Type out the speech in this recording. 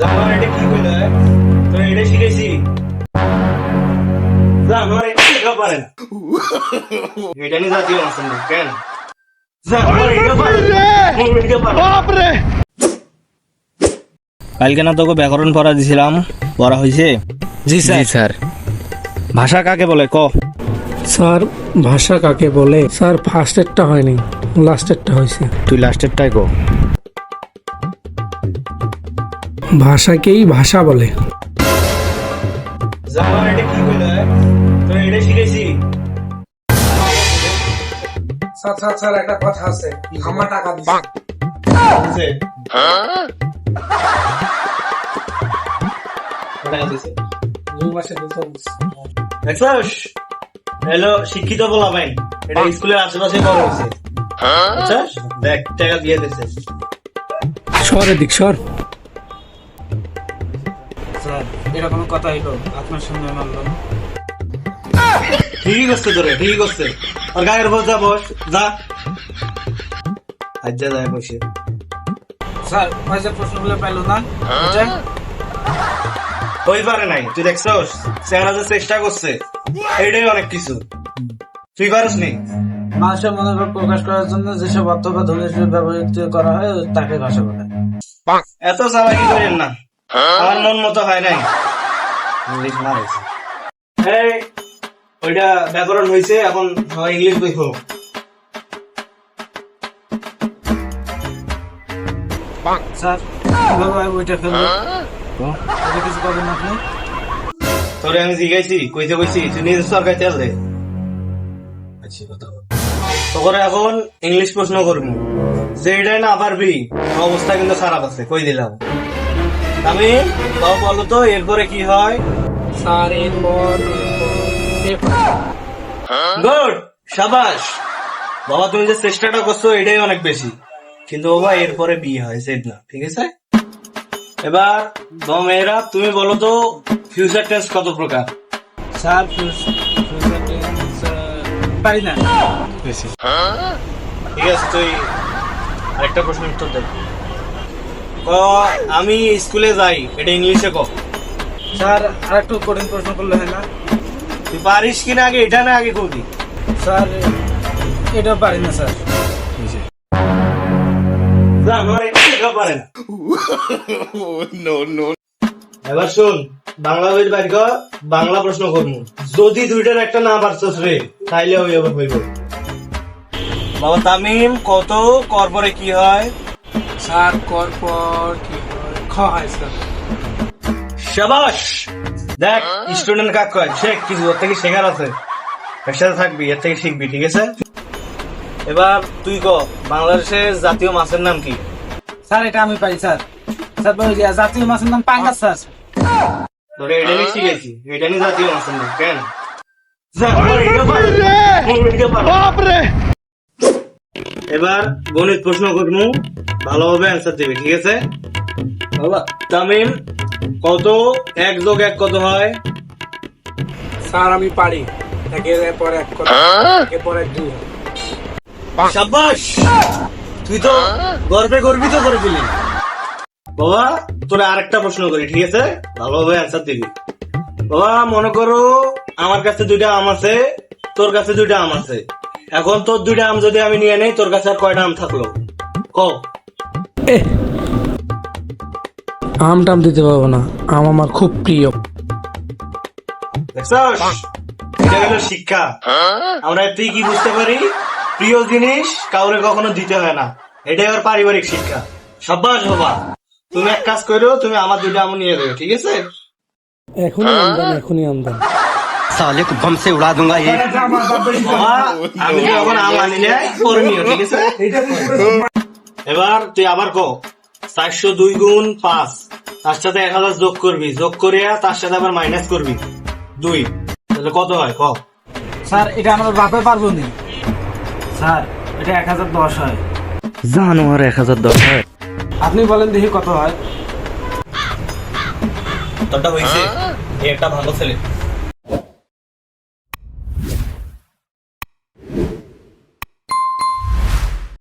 জামার এটা কি? তোর এটা শিখেছি। জামার এটা শেখা পারে না। এটা নিয়ে জাতীয় মাসেন কেন। কালকে না তোকে ব্যাকরণ পড়া দিছিলাম। পড়া হয়েছে জি স্যার। স্যার। ভাষা কাকে বলে ক? স্যার ভাষা কাকে বলে? স্যার ফার্স্টেরটা হয়নি লাস্টেরটা হয়েছে তুই লাস্টেরটাই ক? ভাষাকেই ভাষা বলে। স্যার একটা কথা আছে। আমার টাকা। দেখছস হ্যালো শিক্ষিত বলা ভাই এটা স্কুলের আশেপাশে বড় হয়েছে। দেখ টাকা দিয়ে দিছে সর এদিক সর। এটা কোনো কথা হইল আপনার সামনে মানলাম। ঠিকই করছে তোরে ঠিকই করছে। আর গায়ের বস যা বস যা। আজ যা যায় বসে। স্যার ওই যে প্রশ্নগুলো পাইলো না? হই পারে নাই তুই দেখছস? চেহারা যে চেষ্টা করছে এইটাই অনেক কিছু। তুই পারিস নি? মানুষের মনোভাব প্রকাশ করার জন্য যেসব অর্থ বা ধ্বনি ব্যবহৃত করা হয় তাকে ভাষা বলে। এত চালাকি করেন না। আমার মন মতো হয় নাই। ইংলিশ মারাইছে এই ওইটা ব্যাকরণ হয়েছে এখন সবাই ইংলিশ দেখো স্যার কীভাবে ওইটা খেলব এটা কিছু করবেন না আপনি। তোরে আমি জিজ্ঞাসি কইতে কইছি তুই নিজের সরকার তেল দে। আচ্ছা কথা বল। তোকে এখন ইংলিশ প্রশ্ন করব। যে এটাই না পারবি অবস্থা কিন্তু খারাপ আছে কই দিলাম? আমি তাও বলো তো এরপরে কি হয়? স্যার এরপর গুড সাবাস। বাবা তুমি যে চেষ্টাটা করছ এটাই অনেক বেশি। কিন্তু বাবা এরপরে বিয়ে হয় সেট না ঠিক আছে? এবার বাবা মেয়েরা তুমি বলো তো ফিউচার টেন্স কত প্রকার? স্যার ফিউচার টেন্স পারি না। ঠিক আছে তুই আরেকটা প্রশ্নের উত্তর দেব ক আমি স্কুলে যাই এটা ইংলিশে ক। স্যার আর একটু কঠিন প্রশ্ন করলে হয় না? তুই পারিস কিনা আগে? এটা না আগে কবি? স্যার এটা পারি না স্যার। না এবার শোন বাংলা বই বাইর কর বাংলা প্রশ্ন করব যদি দুইটার একটা না পারছস রে তাইলে ওই আবার হইব। বাবা তামিম কত কর পরে কি হয়? স্যার কর পর কি খ হয় স্যার। শাবাশ দেখ স্টুডেন্ট কাক কয়? শেখ কিছু ওর থেকে শেখার আছে? এর সাথে থাকবি এর থেকে শিখবি ঠিক আছে? এবার তুই ক বাংলাদেশের জাতীয় মাছের নাম কি? স্যার এটা আমি পারি স্যার। স্যার ওই যে জাতীয় মাছের নাম পাঙ্গাস স্যার। তোরে এটা নিয়ে শিখেছি এটা নিয়ে জাতীয় মাছের নাম কেন? যা, আমার এটা পারে না, আমার এটা পারে না। এবার গণিত প্রশ্ন করব। ভালোভাবে অ্যান্সার দিবি ঠিক আছে? বাবা। তামিম কত? এক যোগ এক কত হয়? স্যার আমি পারি। একের পর এক করে একের পর এক দুই সাব্বাস! তুই তো গর্বে গর্বিত করে দিলি। বাবা তোরা আরেকটা প্রশ্ন করি ঠিক আছে? ভালোভাবে অ্যান্সার দিবি। বাবা মনে করো আমার কাছে দুইটা আম আছে তোর কাছে দুইটা আম আছে। এখন তোর দুইটা আম যদি আমি নিয়ে নেই তোর কাছে আর কয়টা আম থাকল? ক? আম টাম দিতে পারব না। আম আমার খুব প্রিয়। এটা শিক্ষা। আমরা এতেই কি বুঝতে পারি? প্রিয় জিনিস কাউরে কখনো দিতে হয় না। এটাই ওর পারিবারিক শিক্ষা। সাব্বাস বাবা। তুমি এক কাজ করো তুমি আমার দুইটা আম নিয়ে দেবে ঠিক আছে? এখনই আমদান এখনই আমদান। साले को बम से उड़ा दूंगा ये বাবা, আমি যখন আম আনিলে পরে নিও ঠিক আছে এবার তুই আবার ক চারশো দুই গুণ পাঁচ তার সাথে এক হাজার যোগ করবি যোগ করিয়া তার সাথে আবার মাইনাস করবি দুই তাহলে কত হয় ক স্যার এটা আমার বাপে পারবো নি স্যার এটা এক হাজার দশ হয় জানো আর এক হাজার দশ হয় আপনি বলেন দেখি কত হয় তোরটা হয়েছে এই একটা ভালো ছেলে